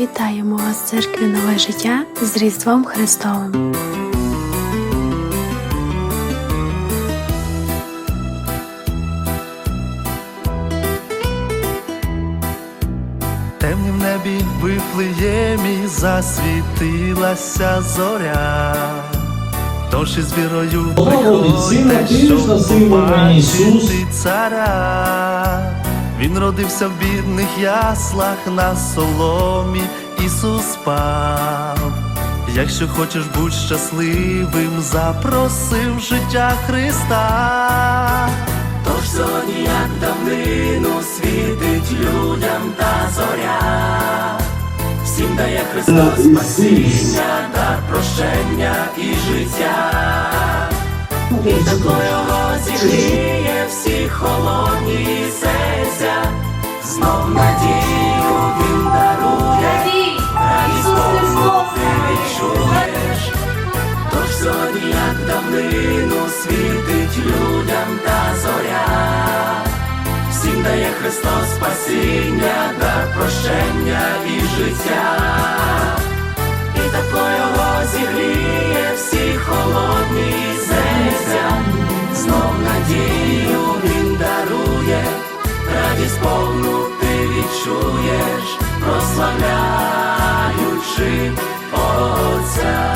Вітаємо вас в церкві Нове життя з Різдвом Христовим. Темні в небі в Вифлеємі засвітилася зоря. Тож із вірою приходьте, щоб побачити царя. Він родився в бідних яслах на соломі, Ісус спав. Якщо хочеш бути щасливим, запроси в життя Христа. Тож сьогодні, як давнину, світить людям та зоря, всім дає Христос спасіння, дар прощення і життя, і тепло його зігріє всі холодні серця, знов надію він дарує, радість повну ти відчуєш. Тож сьогодні, як давнину, світить людям та зоря, всім дає Христос спасіння, дар прощення і життя, і тепло його зігріє всі холодні серця, знов надію він дарує, радість повну відчуєш, прославляючи Отця.